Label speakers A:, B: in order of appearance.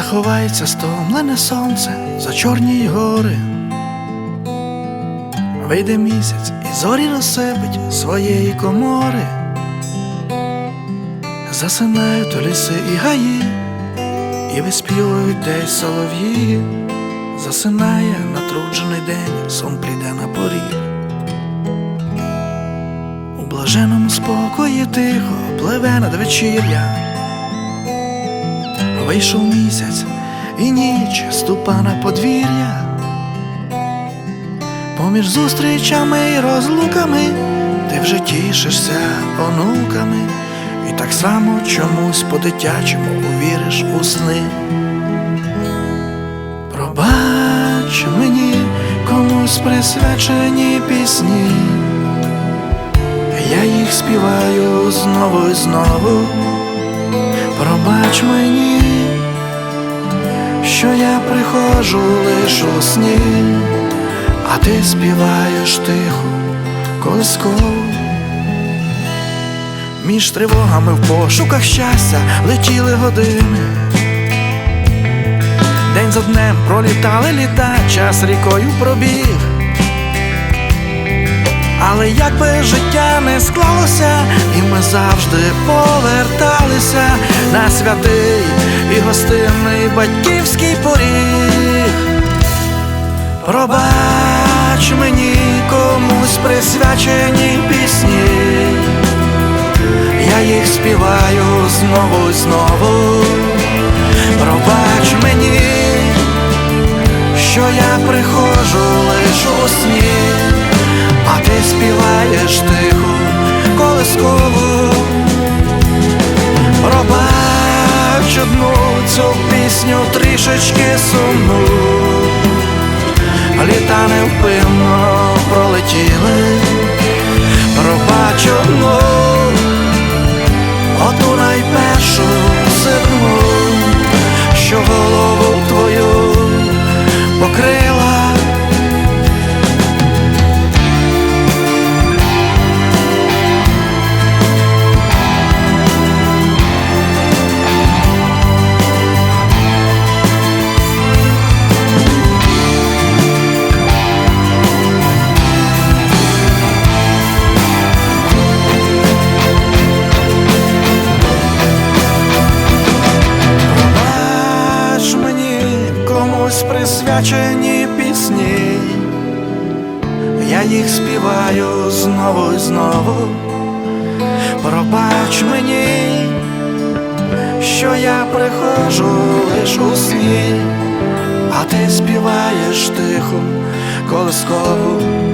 A: ховається стомлене сонце за чорні гори. Вийде місяць і зорі розсипить своєї комори. Засинають ліси і гаї, і виспівують десь солов'ї. Засинає натруджений день, сон прийде на поріг. У блаженому спокої тихо пливе надвечір'я. Вийшов місяць і ніч ступа на подвір'я. Поміж зустрічами і розлуками ти вже тішишся онуками, і так само чомусь по-дитячому увіриш у сни. Пробач мені комусь присвячені пісні, я їх співаю знову і знову. Пробач мені, що я приходжу лиш у сні, а ти співаєш тихо, колисково. Між тривогами в пошуках щастя летіли години. День за днем пролітали літа, час рікою пробіг. Але як би життя не склалося, і ми завжди поверталися на святий і гостинний батьківський поріг. Пробач мені комусь присвячені пісні, я їх співаю знову і знову. Пробач мені, що я приходжу лиш у сні, а ти співаєш тихо колискову. Цю пісню трішечки сумну, літа невпинно пролетіли, комусь присвячені пісні, я їх співаю знову і знову. Пробач мені, що я приходжу лиш у сні, а ти співаєш тиху колискову.